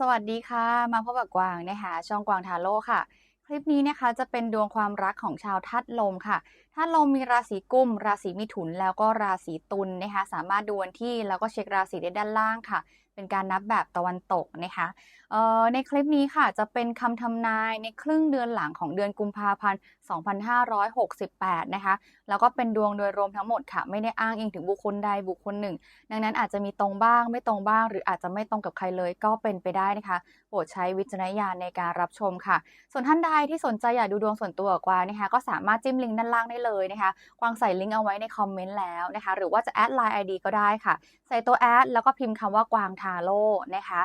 สวัสดีค่ะ มาพบกับกวางนะคะช่องกวางทาโร่ค่ะ คลิปนี้นะคะจะเป็นดวงความรักของชาวธาตุลมค่ะธาตุลมมีราศีกุม ราศีมิถุนแล้วก็ราศีตุลนะคะสามารถดูวันที่แล้วก็เช็คราศีได้ด้านล่างค่ะ เป็นการนับแบบตะวันตกนะคะเอ่อในคลิปนี้ค่ะจะเป็นคำทำนายในครึ่งเดือนหลังของเดือนกุมภาพันธ์ 2568 นะคะ แล้วก็เป็นดวงโดยรวมทั้งหมดค่ะ ไม่ได้อ้างอิงถึงบุคคลใดบุคคลหนึ่ง ดังนั้นอาจจะมีตรงบ้างไม่ตรงบ้าง หรืออาจจะไม่ตรงกับใครเลยก็เป็นไปได้นะคะ ปรดใช้วิจารณญาณในการรับชมค่ะ ส่วนท่านใดที่สนใจอยากดูดวงส่วนตัวกับกวางนะคะก็สามารถจิ้มลิงก์ด้านล่างได้เลยนะคะกวางใส่ลิงก์เอาไว้ในคอมเมนต์แล้วนะคะหรือว่าจะแอดไลน์ ID ก็ได้ค่ะ ใส่ตัวแอดแล้วก็พิมพ์คำว่ากวางทาโร่นะคะ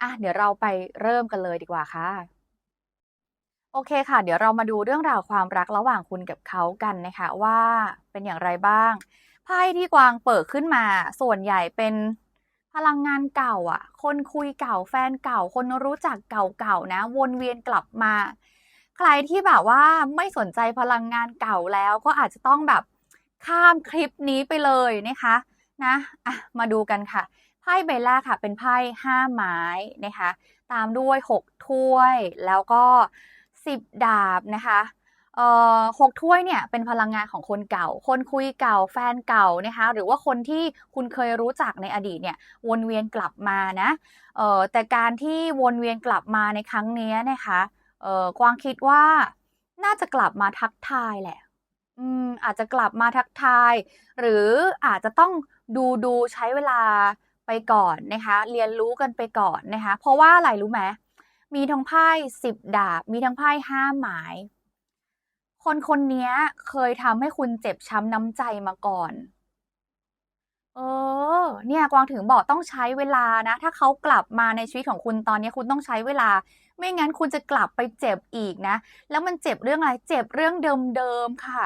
อะเดี๋ยวเราไปเริ่มกันเลยดีกว่าค่ะโอเคค่ะ เดี๋ยวเรามาดูเรื่องราวความรักระหว่างคุณกับเขากันนะคะว่าเป็นอย่างไรบ้างไพ่ที่กวางเปิดขึ้นมา ส่วนใหญ่เป็น พลังงานเก่าอะ คนคุยเก่าแฟนเก่า คนรู้จักเก่าๆนะ วนเวียนกลับมา ใครที่แบบว่าไม่สนใจพลังงานเก่าแล้วก็อาจจะต้องแบบข้ามคลิปนี้ไปเลยนะคะนะอะมาดูกันค่ะไพ่ใบแรกค่ะ เป็นไพ่ห้าไม้นะคะ ตามด้วยหกถ้วยแล้วก็สิบดาบนะคะ หกถ้วยเนี่ยเป็นพลังงานของคนเก่า คนคุยเก่าแฟนเก่านะคะหรือว่าคนที่คุณเคยรู้จักในอดีตเนี่ยวนเวียนกลับมานะแต่การที่วนเวียนกลับมาในครั้งนี้นะคะกวางคิดว่าน่าจะกลับมาทักทายแหละอืมอาจจะกลับมาทักทาย หรืออาจจะต้องดูดูใช้เวลาไปก่อนนะคะเรียนรู้กันไปก่อนนะคะเพราะว่าอะไรรู้ไหมมีทั้งไพ่สิบดาบ มีทั้งไพ่ห้าหมาย คนคนนี้เคยทำให้คุณเจ็บช้ำน้ำใจมาก่อน เออ เนี่ยกวางถึงบอกต้องใช้เวลานะ ถ้าเขากลับมาในชีวิตของคุณตอนนี้คุณต้องใช้เวลา ไม่งั้นคุณจะกลับไปเจ็บอีกนะ แล้วมันเจ็บเรื่องอะไร เจ็บเรื่องเดิมๆค่ะ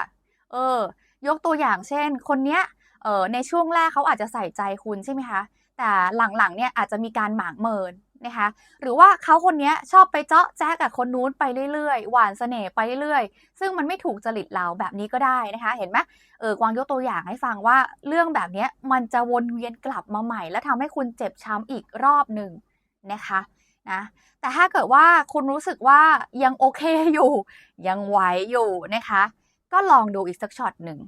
เออ ยกตัวอย่างเช่น คนเนี้ย เออในช่วงแรกเขาอาจจะใส่ใจคุณใช่ไหมคะ แต่หลังๆเนี่ยอาจจะมีการหมางเมิน นะคะหรือว่าเขาคนนี้ชอบไปเจาะแจ๊กกับคนนู้นไปเรื่อยๆ หวานเสน่ห์ไปเรื่อยๆ ซึ่งมันไม่ถูกจริตเราแบบนี้ก็ได้นะคะ เห็นไหมเออกวางยกตัวอย่างให้ฟังว่าเรื่องแบบนี้มันจะวนเวียนกลับมาใหม่ และทำให้คุณเจ็บช้ำอีกรอบหนึ่งนะคะนะแต่ถ้าเกิดว่าคุณรู้สึกว่ายังโอเคอยู่ ยังไหวอยู่นะคะ ก็ลองดูอีกสักช็อตหนึ่ง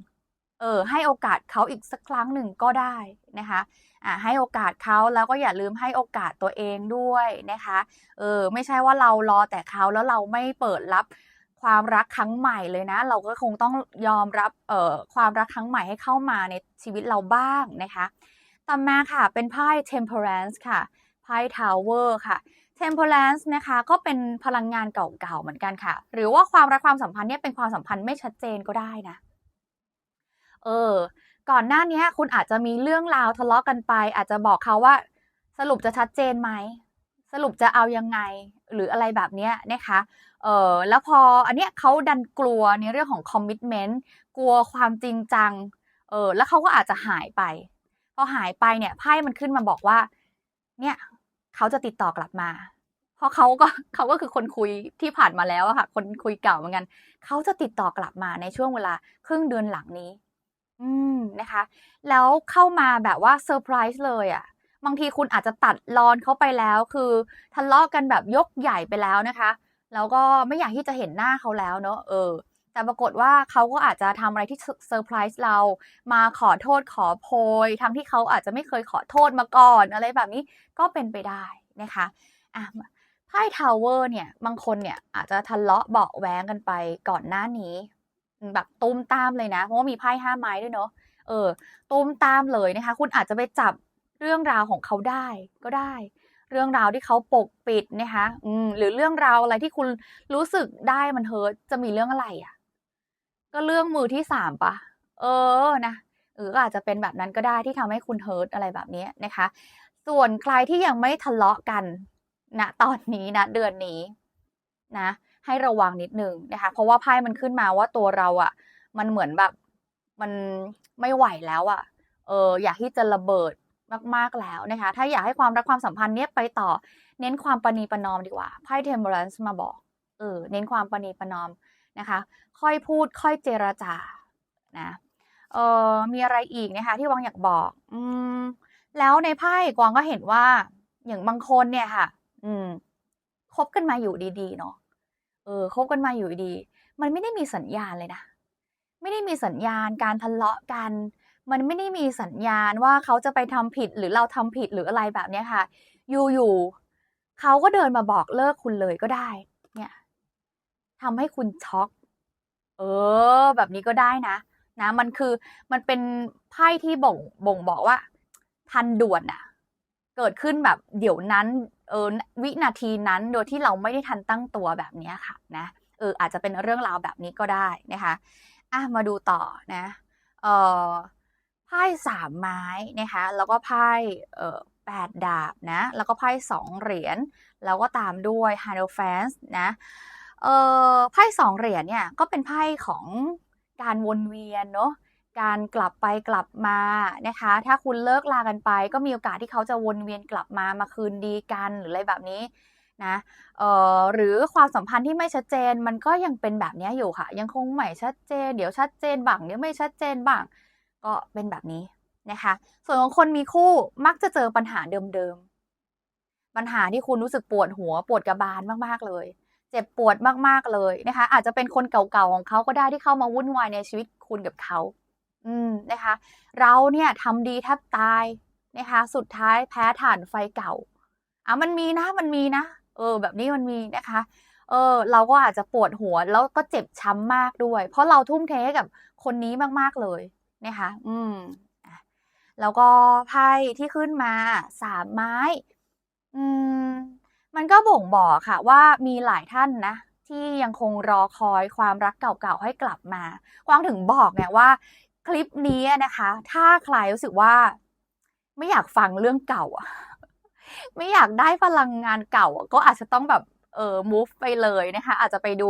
เออให้โอกาสเขาอีกสักครั้งหนึ่งก็ได้นะคะอ่าให้โอกาสเขาแล้วก็อย่าลืมให้โอกาสตัวเองด้วยนะคะเออไม่ใช่ว่าเรารอแต่เขาแล้วเราไม่เปิดรับความรักครั้งใหม่เลยนะ เราก็คงต้องยอมรับเอ่อความรักครั้งใหม่ให้เข้ามาในชีวิตเราบ้างนะคะต่อมาค่ะเป็นไพ่ temperance ค่ะไพ่ tower ค่ะ temperance นะคะก็เป็นพลังงานเก่าๆเหมือนกันค่ะ หรือว่าความรักความสัมพันธ์เนี่ยเป็นความสัมพันธ์ไม่ชัดเจนก็ได้นะ เออ ก่อนหน้านี้คุณอาจจะมีเรื่องราวทะเลาะกันไป อาจจะบอกเขาว่า สรุปจะชัดเจนไหมสรุปจะเอายังไงหรืออะไรแบบนี้นะคะ เออแล้วพออันเนี้ยเขาดันกลัวในเรื่องของคอมมิชเมนต์กลัวความจริงจัง เออแล้วเขาก็อาจจะหายไป พอหายไปเนี่ยไพ่มันขึ้นมาบอกว่า เนี่ยเขาจะติดต่อกลับมา เพราะเขาก็เขาก็คือคนคุยที่ผ่านมาแล้วอะค่ะ คนคุยเก่าเหมือนกัน เขาจะติดต่อกลับมาในช่วงเวลาครึ่งเดือนหลังนี้ อืมนะคะ แล้วเข้ามาแบบว่าเซอร์ไพรส์เลยอะ่ะ บางทีคุณอาจจะตัดรอนเขาไปแล้ว คือทะเลาะกันแบบยกใหญ่ไปแล้วนะคะ แล้วก็ไม่อยากที่จะเห็นหน้าเขาแล้วเนอะเออ แต่ปรากฏว่าเขาก็อาจจะทำอะไรที่เซอร์ไพรส์เรา มาขอโทษขอโพย ทั้งที่เขาอาจจะไม่เคยขอโทษมาก่อน อะไรแบบนี้ก็เป็นไปได้นะคะอะไพ่ทาวเวอร์เนี่ย บางคนเนี่ยอาจจะทะเลาะเบาะแว้งกันไปก่อนหน้านี้ แบบตุ้มตามเลยนะ เพราะว่ามีไพ่ห้าไม้ด้วยเนาะเออตุ้มตามเลยนะคะ คุณอาจจะไปจับเรื่องราวของเขาได้ก็ได้ เรื่องราวที่เขาปกปิดนะคะอืมหรือเรื่องราวอะไรที่คุณรู้สึกได้มันเฮิร์ตจะมีเรื่องอะไรอะ่ะ ก็เรื่องมือที่สามปะเออนะเอออาจจะเป็นแบบนั้นก็ได้ที่ทำให้คุณเฮิร์ตอะไรแบบนี้นะคะ ส่วนใครที่ยังไม่ทะเลาะกันนะตอนนี้นะเดือนนี้นะ ให้ระวังนิดนึงนะคะ เพราะว่าไพ่มันขึ้นมาว่าตัวเราอะ่ะ มันเหมือนแบบมันไม่ไหวแล้วอะ่ะ เอออยากที่จะระเบิดมากๆแล้วนะคะ ถ้าอยากให้ความรักความสัมพันธ์เนี้ยไปต่อ เน้นความปณีประนอมดีกว่าไพ่เทมเ r อรันซ์มาบอกเออเน้นความปณีประนอมนะคะ ค่อยพูดค่อยเจรจานะเออมีอะไรอีกนะคะที่วังอยากบอก อืมแล้วในไพ่กวางก็เห็นว่าอย่างบางคนเนี่ยค่ะ อืมคบกันมาอยู่ดีๆเนาะ เออคบกันมาอยู่ดี มันไม่ได้มีสัญญาณเลยนะ ไม่ได้มีสัญญาณการทะเลาะกัน มันไม่ได้มีสัญญาณว่าเขาจะไปทำผิดหรือเราทำผิดหรืออะไรแบบเนี้ยค่ะ อยู่ๆเขาก็เดินมาบอกเลิกคุณเลยก็ได้ เนี่ยทำให้คุณช็อก เออ แบบนี้ก็ได้นะนะ มันคือมันเป็นไพ่ที่บ่งบ่งบอกว่า ทันด่วนอะเกิดขึ้นแบบเดี๋ยวนั้น ออวินาทีนั้นโดยที่เราไม่ได้ทันตั้งตัวแบบนี้ค่ะนะเอออาจจะเป็นเรื่องราวแบบนี้ก็ได้นะคะอะมาดูต่อนะเออไพ่สามไม้นะคะแล้วก็ไพ่เออแปดดาบนะแล้วก็ไพ่สองเหรียญแล้วก็ตามด้วย h a n o f a n s นะเออไพ่สองเหรียญเนี่ยก็เป็นไพ่ของการวนเวียนเนาะ การกลับไปกลับมานะคะ ถ้าคุณเลิกลากันไป ก็มีโอกาสที่เขาจะวนเวียนกลับมามาคืนดีกันหรืออะไรแบบนี้นะเอ่อหรือความสัมพันธ์ที่ไม่ชัดเจนมันก็ยังเป็นแบบนี้อยู่ค่ะ ยังคงไม่ชัดเจน เดี๋ยวชัดเจนบ้างเดี๋ยวไม่ชัดเจนบ้าง ก็เป็นแบบนี้นะคะ ส่วนของคนมีคู่มักจะเจอปัญหาเดิมๆปัญหาที่คุณรู้สึกปวดหัวปวดกระบาลมากๆเลย เจ็บปวดมากๆเลยนะคะ อาจจะเป็นคนเก่าๆของเขาก็ได้ที่เข้ามาวุ่นวายในชีวิตคุณกับเขา อืมนะคะ เราเนี่ยทำดีแทบตายนะคะ สุดท้ายแพ้ถ่านไฟเก่าอะมันมีนะมันมีนะ เออ แบบนี้มันมีนะคะ เออ เราก็อาจจะปวดหัวแล้วก็เจ็บช้ำมากด้วย เพราะเราทุ่มเทกับคนนี้มากๆเลยนะคะ อืมแล้วก็ไพ่ที่ขึ้นมาสามไม้ อืม มันก็บ่งบอกค่ะ ว่ามีหลายท่านนะ ที่ยังคงรอคอยความรักเก่าๆให้กลับมา กวางถึงบอกเนี่ยว่า คลิปนี้นะคะ ถ้าใครรู้สึกว่า ไม่อยากฟังเรื่องเก่าอะไม่อยากได้พลังงานเก่าก็อาจจะต้องแบบเออ move ไปเลยนะคะ อาจจะไปดู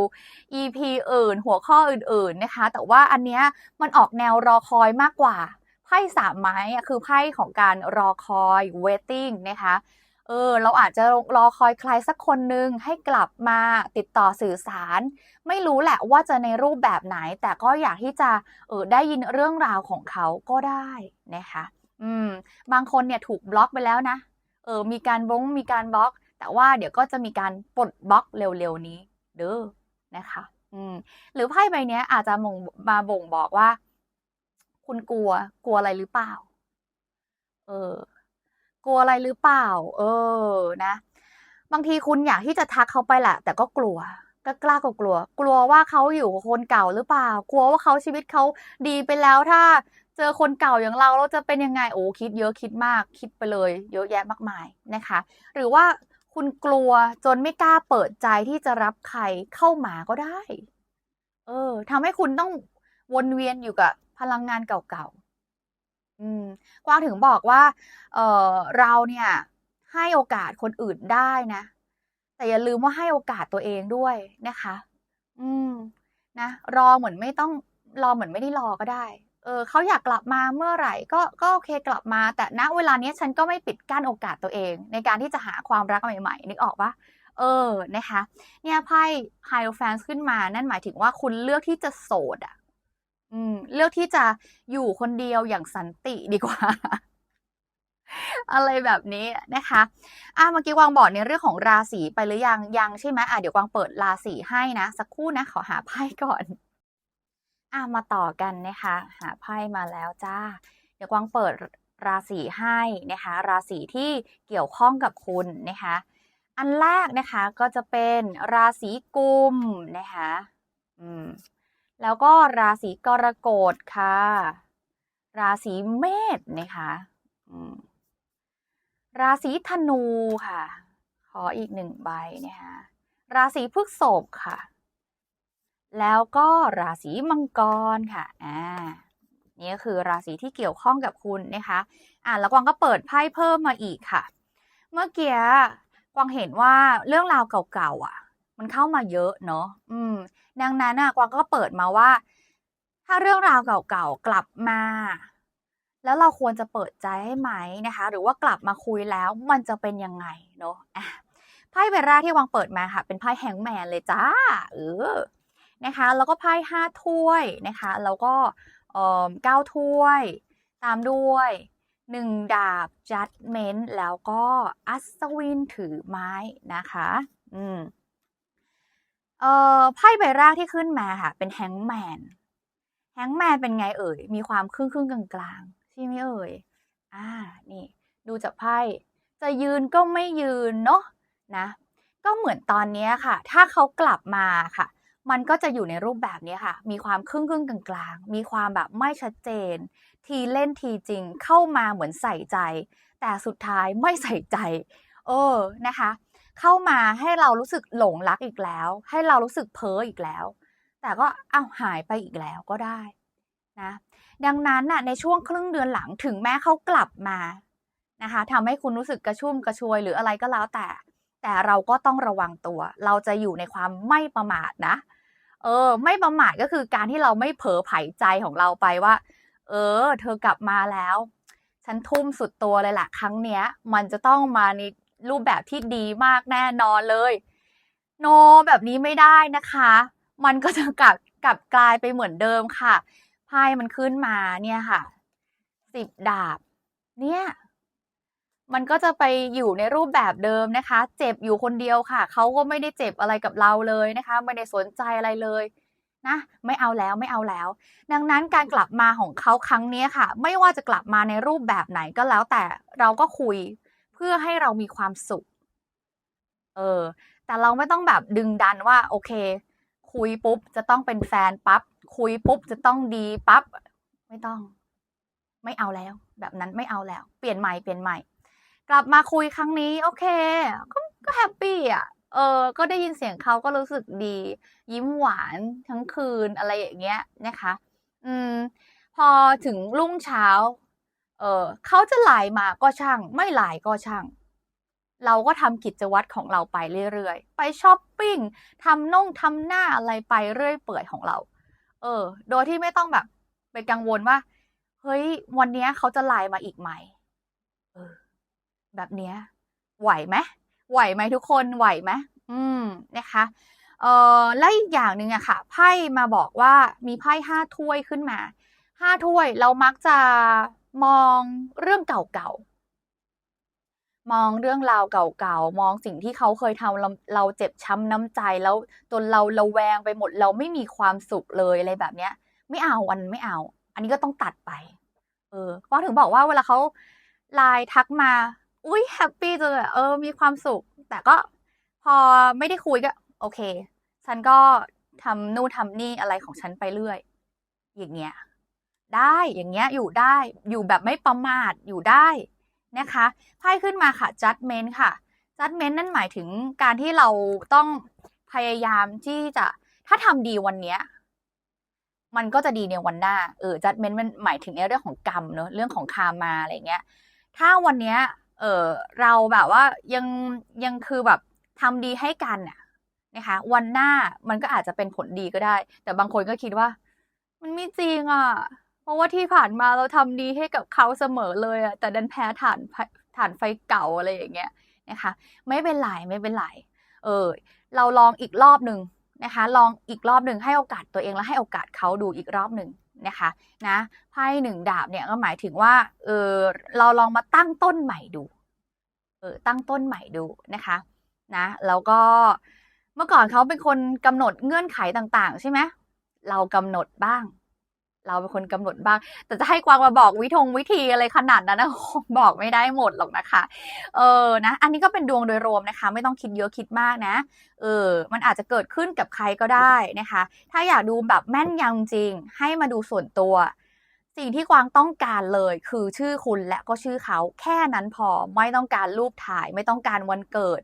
EP อื่น หัวข้ออื่นๆนะคะ แต่ว่าอันเนี้ยมันออกแนวรอคอยมากกว่า ไพ่สามไม้อะคือไพ่ของการรอคอย waiting นะคะ เออเราอาจจะรอคอยใครสักคนหนึ่งให้กลับมาติดต่อสื่อสาร ไม่รู้แหละว่าจะในรูปแบบไหน แต่ก็อยากที่จะเออได้ยินเรื่องราวของเขาก็ได้นะคะอืมบางคนเนี่ยถูกบล็อกไปแล้วนะเออมีการบงมีการบล็อก แต่ว่าเดี๋ยวก็จะมีการปลดบล็อกเร็วๆนี้ เด้อนะคะอืมหรือไพ่ใบนี้อาจจะมงมาบ่งบอกว่า คุณกลัวกลัวอะไรหรือเปล่า เออ กลัวอะไรหรือเปล่า เออนะ บางทีคุณอยากที่จะทักเขาไปแหละ แต่ก็กลัวก็กล้ากลัว กลัวว่าเขาอยู่กับคนเก่าหรือเปล่า กลัวว่าเขาชีวิตเขาดีไปแล้วถ้าเจอคนเก่าอย่างเราเราจะเป็นยังไงโอ้คิดเยอะคิดมาก คิดไปเลย เยอะแยะมากมายนะคะ หรือว่าคุณกลัวจนไม่กล้าเปิดใจที่จะรับใครเข้ามาก็ได้ เออทำให้คุณต้องวนเวียนอยู่กับพลังงานเก่าๆ อืมกวางถึงบอกว่า เออเราเนี่ย ให้โอกาสคนอื่นได้นะ แต่อย่าลืมว่าให้โอกาสตัวเองด้วยนะคะ อืม นะรอเหมือนไม่ต้องรอเหมือนไม่ได้รอก็ได้ เออเขาอยากกลับมาเมื่อไหร่ ก็ก็โอเคกลับมา แต่ณเวลานี้ฉันก็ไม่ปิดกั้นโอกาสตัวเอง ในการที่จะหาความรักใหม่ๆนึกออกปะ?เออนะคะ เนี่ยไพ่ Hierophant ขึ้นมานั่นหมายถึงว่าคุณเลือกที่จะโสดอะ อืม เลือกที่จะอยู่คนเดียวอย่างสันติดีกว่า อะไรแบบนี้นะคะอาเมื่อกี้กวางบอกในเรื่องของราศีไปหรือยัง?ยังใช่ไหม?อาเดี๋ยวกวางเปิดราศีให้นะสักครู่นะขอหาไพ่ก่อนอามาต่อกันนะคะ หาไพ่มาแล้วจ้ะเดี๋ยวกวางเปิดรราศีให้นะคะ ราศีที่เกี่ยวข้องกับคุณนะคะ อันแรกนะคะก็จะเป็นราศีกุมนะคะ อืม แล้วก็ราศีกรกฎค่ะ ราศีเมษนะคะราศีธนูค่ะ ขออีก1ใบนะคะราศีพฤษภค่ะ แล้วก็ราศีมังกรค่ะอานี่ก็คือราศีที่เกี่ยวข้องกับคุณนะคะอ่าแล้วกวางก็เปิดไพ่เพิ่มมาอีกค่ะ เมื่อกี้กวางเห็นว่าเรื่องราวเก่าๆอะ มันเข้ามาเยอะเนาะอืม ดังนั้นน่ะกวางก็เปิดมาว่า ถ้าเรื่องราวเก่าๆกลับมา แล้วเราควรจะเปิดใจให้ไหมนะคะ หรือว่ากลับมาคุยแล้วมันจะเป็นยังไงเนาะอาไพ่ใบแรกที่กวางเปิดมาค่ะ เป็นไพ่ Hangman เลยจ้ะเออนะคะ แล้วก็ไพ่5ถ้วยนะคะ แล้วก็เอ่อ9ถ้วย ตามด้วยหนึ่งดาบ judgment แล้วก็อัศวินถือไม้นะคะ อืม เอ่อไพ่ใบแรกที่ขึ้นมาค่ะ เป็นแฮงแมนแฮงแมนเป็นไงเอ่ย มีความครึ่งครึ่งกลางกลางใช่ไหมเอ่ย อ่า นี่ ดูจากไพ่ จะยืนก็ไม่ยืนเนาะนะ ก็เหมือนตอนนี้ค่ะ ถ้าเขากลับมาค่ะ มันก็จะอยู่ในรูปแบบนี้ค่ะ มีความครึ่งครึ่งกลางกลางมีความแบบไม่ชัดเจน ทีเล่นทีจริงเข้ามาเหมือนใส่ใจ แต่สุดท้ายไม่ใส่ใจ เออนะคะ เข้ามาให้เรารู้สึกหลงรักอีกแล้ว ให้เรารู้สึกเพ้ออีกแล้ว แต่ก็เอ้าหายไปอีกแล้วก็ได้นะดังนั้นน่ะในช่วงครึ่งเดือนหลังถึงแม้เขากลับมานะคะทำให้คุณรู้สึกกระชุ่มกระชวยหรืออะไรก็แล้วแต่ แต่เราก็ต้องระวังตัว เราจะอยู่ในความไม่ประมาทนะเออ ไม่ประมาทก็คือการที่เราไม่เผลอไผใจของเราไปว่า เออ เธอกลับมาแล้ว ฉันทุ่มสุดตัวเลยแหละครั้งเนี้ย มันจะต้องมาใน รูปแบบที่ดีมากแน่นอนเลย โนแบบนี้ไม่ได้นะคะ มันก็จะกลับกลับกลายไปเหมือนเดิมค่ะไพ่มันขึ้นมาเนี่ยค่ะสิบดาบ เนี่ยมันก็จะไปอยู่ในรูปแบบเดิมนะคะ เจ็บอยู่คนเดียวค่ะ เขาก็ไม่ได้เจ็บอะไรกับเราเลยนะคะ ไม่ได้สนใจอะไรเลยนะ ไม่เอาแล้วไม่เอาแล้ว ดังนั้นการกลับมาของเขาครั้งนี้ค่ะ ไม่ว่าจะกลับมาในรูปแบบไหนก็แล้วแต่เราก็คุย พื่อให้เรามีความสุข เออ แต่เราไม่ต้องแบบดึงดันว่า โอเค คุยปุ๊บ จะต้องเป็นแฟนปั๊บคุยปุ๊บ จะต้องดีปั๊บไม่ต้อง ไม่เอาแล้ว แบบนั้นไม่เอาแล้ว เปลี่ยนใหม่เปลี่ยนใหม่ กลับมาคุยครั้งนี้ โอเค ก็ก็แฮปปี้อะเออ ก็ได้ยินเสียงเขาก็รู้สึกดี ยิ้มหวานทั้งคืนอะไรอย่างเงี้ยนะคะ อืม พอถึงรุ่งเช้า เออเขาจะไลน์มาก็ช่าง ไม่ไลน์ก็ช่าง เราก็ทำกิจวัตรของเราไปเรื่อยๆ ไปช้อปปิ้งทำน่งทำหน้าอะไรไปเรื่อยเปื่อยของเรา เออ โดยที่ไม่ต้องแบบไปกังวลว่า เฮ้ย วันนี้เขาจะไลน์มาอีกไหมเออ แบบเนี้ย ไหวไหมไหวไหมทุกคนไหวไหมอืมนะคะเออและอีกอย่างหนึ่งอะค่ะไพ่มาบอกว่ามีไพ่ห้าถ้วยขึ้นมาห้าถ้วยเรามักจะ มองเรื่องเก่าๆ มองเรื่องราวเก่าๆ มองสิ่งที่เขาเคยทำเราเราเจ็บช้ำน้ำใจแล้วจนเราระแวงไปหมดเราไม่มีความสุขเลยอะไรแบบเนี้ย ไม่เอาอันไม่เอา อันนี้ก็ต้องตัดไป เออเพราะถึงบอกว่าเวลาเขาไลน์ทักมา อุ้ยแฮปปี้จังเลยเออ มีความสุข แต่ก็พอไม่ได้คุยก็ โอเค ฉันก็ทำนู่นทำนี่อะไรของฉันไปเรื่อย อย่างเงี้ย ได้อย่างเงี้ยอยู่ได้อยู่แบบไม่ประมาทอยู่ได้นะคะไพ่ขึ้นมาค่ะ judgment ค่ะ judgment นั่นหมายถึงการที่เราต้องพยายามที่จะถ้าทำดีวันเนี้ยมันก็จะดีในวันหน้า เออ judgment มันหมายถึงในเรื่องของกรรมเนอะเรื่องของคามาอะไรเงี้ย ถ้าวันเนี้ย เออเราแบบว่ายังยังคือแบบทำดีให้กันน่ะนะคะ วันหน้ามันก็อาจจะเป็นผลดีก็ได้ แต่บางคนก็คิดว่า มันไม่จริงอะ เพราะว่าที่ผ่านมาเราทำดีให้กับเขาเสมอเลยอะแต่ดันแพ้ฐานฐานไฟเก่าอะไรอย่างเงี้ยนะคะ ไม่เป็นไรไม่เป็นไรเออเราลองอีกรอบหนึ่งนะคะ ลองอีกรอบหนึ่งให้โอกาสตัวเองและให้โอกาสเขาดูอีกรอบหนึ่งนะคะนะไพ่หนึ่งดาบเนี่ยก็หมายถึงว่าเออเราลองมาตั้งต้นใหม่ดูเออตั้งต้นใหม่ดูนะคะนะแล้วก็เมื่อก่อนเขาเป็นคนกำหนดเงื่อนไขต่างๆ ใช่ไหมเรากำหนดบ้าง เราเป็นคนกำหนดบ้าง แต่จะให้กวางมาบอกวิธงวิธีอะไรขนาดนั้นนะคงบอกไม่ได้หมดหรอกนะคะ เออนะ อันนี้ก็เป็นดวงโดยรวมนะคะ ไม่ต้องคิดเยอะคิดมากนะ เออ มันอาจจะเกิดขึ้นกับใครก็ได้นะคะ ถ้าอยากดูแบบแม่นยำจริง ให้มาดูส่วนตัว สิ่งที่กวางต้องการเลยคือชื่อคุณและก็ชื่อเขาแค่นั้นพอไม่ต้องการรูปถ่าย ไม่ต้องการวันเกิด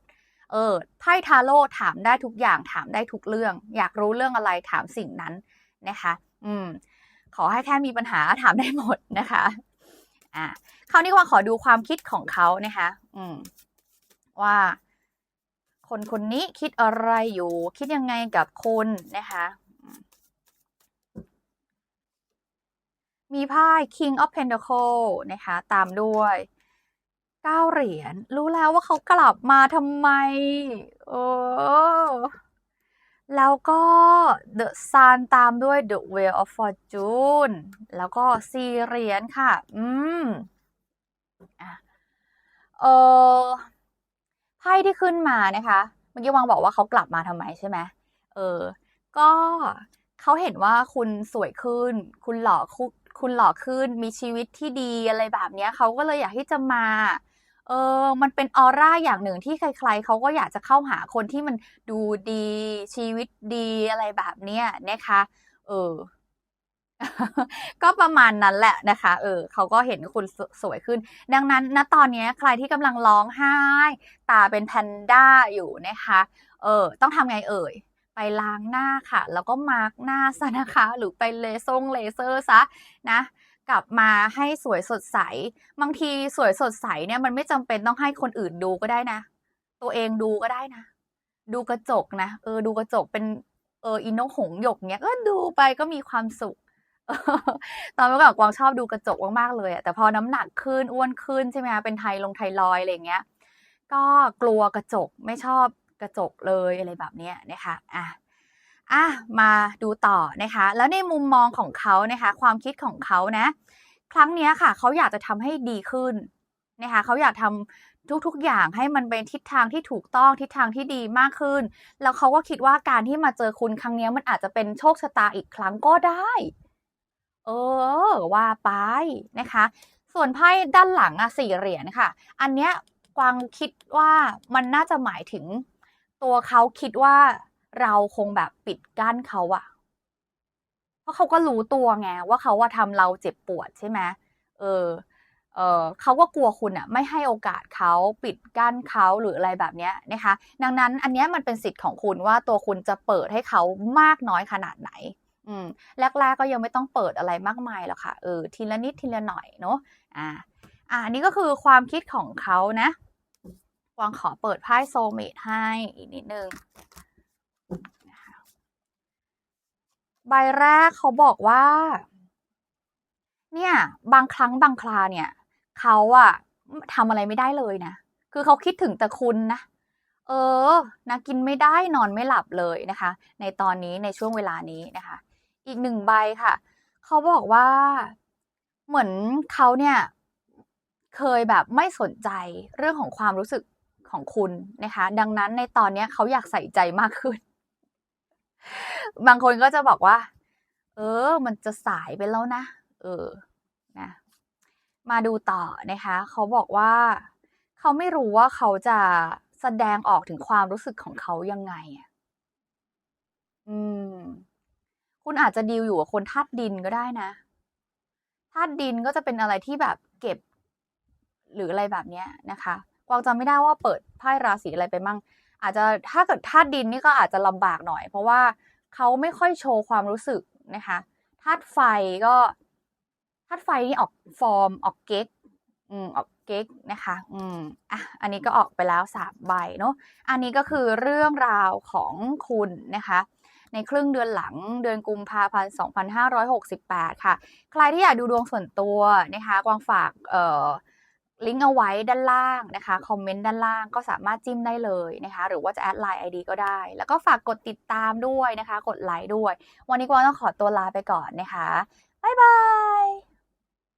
เออไพ่ทาโร่ถามได้ทุกอย่างถามได้ทุกเรื่อง อยากรู้เรื่องอะไรถามสิ่งนั้นนะคะ อืม ขอให้แค่มีปัญหาถามได้หมดนะคะอ่าคราวนี้กวาขอดูความคิดของเขานะคะ อืม ว่า คนคนนี้คิดอะไรอยู่ คิดยังไงกับคุณนะคะ มีไพ่ King of Pentacle นะคะ ตามด้วยเก้าเหรียญรู้แล้วว่าเขากลับมาทำไมเออ แล้วก็ The Sun ตามด้วย The Wheel of Fortune แล้วก็สี่เหรียญค่ะ อืมเออไพ่ที่ขึ้นมานะคะ เมื่อกี้วังบอกว่าเขากลับมาทำไมใช่ไหม เออ ก็เขาเห็นว่าคุณสวยขึ้น คุณหล่อคุคุณหล่อขึ้น มีชีวิตที่ดีอะไรแบบเนี้ย เขาก็เลยอยากที่จะมา เออ มันเป็นออร่าอย่างหนึ่งที่ใคร ๆเขาก็อยากจะเข้าหาคนที่มันดูดีชีวิตดีอะไรแบบเนี้ยนะคะ เออ ก็ประมาณนั้นแหละนะคะ เออเขาก็เห็นคุณสสวยขึ้น ดังนั้นณตอนนี้ใครที่กำลังร้องไห้ ตาเป็นแพนด้าอยู่นะคะ เออ ต้องทำไงเอ่ยไปล้างหน้าค่ะ แล้วก็มาร์กหน้าซะนะคะ หรือไปเลเซงเลเซอร์ซะนะ กลับมาให้สวยสดใส บางทีสวยสดใสเนี่ยมันไม่จำเป็นต้องให้คนอื่นดูก็ได้นะ ตัวเองดูก็ได้นะ ดูกระจกนะเออดูกระจกเป็นเอออินโนหงหยกเนี้ยก็ดูไปก็มีความสุขตอนเมื่อก่อนกวางชอบดูกระจกมากๆเลยอะแต่พอน้ำหนักขึ้นอ้วนขึ้นใช่ไหมคะเป็นไทลงไทรอยอะไรอย่างเงี้ย ก็กลัวกระจกไม่ชอบกระจกเลยอะไรแบบเนี้ยนะคะอะ อะมาดูต่อนะคะ แล้วในมุมมองของเขานะคะ ความคิดของเขานะ ครั้งนี้ค่ะ เขาอยากจะทำให้ดีขึ้นนะคะเขาอยากทำทุกๆอย่างให้มันเป็นทิศทางที่ถูกต้องทิศทางที่ดีมากขึ้น แล้วเขาก็คิดว่าการที่มาเจอคุณครั้งนี้มันอาจจะเป็นโชคชะตาอีกครั้งก็ได้ เออ ว่าไปนะคะ ส่วนไพ่ด้านหลังอะสี่เหรียญค่ะ อันเนี้ยกวางคิดว่ามันน่าจะหมายถึงตัวเขาคิดว่า เราคงแบบปิดกั้นเขาอะเพราะเขาก็รู้ตัวไงว่าเขาว่าทำเราเจ็บปวดใช่ไหมเออ เออเขาก็กลัวคุณอะไม่ให้โอกาสเขาปิดกั้นเขาหรืออะไรแบบเนี้ยนะคะ ดังนั้นอันเนี้ยมันเป็นสิทธิ์ของคุณว่าตัวคุณจะเปิดให้เขามากน้อยขนาดไหนอืมแรกๆก็ยังไม่ต้องเปิดอะไรมากมายหรอกค่ะเออทีละนิดทีละหน่อยเนาะอ่า อ่าอันนี้ก็คือความคิดของเขานะวางขอเปิดไพ่โซเมตให้อีกนิดนึง ใบแรกเขาบอกว่า เนี่ย บางครั้งบางคราเนี่ย เขาอะทำอะไรไม่ได้เลยนะ คือเขาคิดถึงแต่คุณนะ เออ นะกินไม่ได้นอนไม่หลับเลยนะคะ ในตอนนี้ในช่วงเวลานี้นะคะ อีกหนึ่งใบค่ะ เขาบอกว่า เหมือนเขาเนี่ย เคยแบบไม่สนใจเรื่องของความรู้สึกของคุณนะคะ ดังนั้นในตอนนี้เขาอยากใส่ใจมากขึ้น บางคนก็จะบอกว่า เออ มันจะสายไปแล้วนะ เออ นะ มาดูต่อนะคะ เขาบอกว่า เขาไม่รู้ว่าเขาจะแสดงออกถึงความรู้สึกของเขายังไงอืม คุณอาจจะดีลอยู่กับคนธาตุดินก็ได้นะธาตุดินก็จะเป็นอะไรที่แบบเก็บ หรืออะไรแบบเนี้ยนะคะกวางจำไม่ได้ว่าเปิดไพ่ราศีอะไรไปมั่ง อาจจะถ้าเกิดธาตุดินนี่ก็อาจจะลำบากหน่อย เพราะว่าเขาไม่ค่อยโชว์ความรู้สึกนะคะธาตุไฟก็ธาตุไฟนี่ออกฟอร์มออกเก๊กอืมออกเก๊กนะคะ อืมอะอันนี้ก็ออกไปแล้วสามใบเนาะอันนี้ก็คือเรื่องราวของคุณนะคะ ในครึ่งเดือนหลังเดือนกุมภาพันธ์2568 ค่ะ ใครที่อยากดูดวงส่วนตัวนะคะ กวางฝากเอ่อ ลิงก์เอาไว้ด้านล่างนะคะ คอมเมนต์ด้านล่างก็สามารถจิ้มได้เลยนะคะ หรือว่าจะแอดไลน์ ID ก็ได้ แล้วก็ฝากกดติดตามด้วยนะคะ กดไลค์ด้วย วันนี้กวางต้องขอตัวลาไปก่อนนะคะ บ๊ายบาย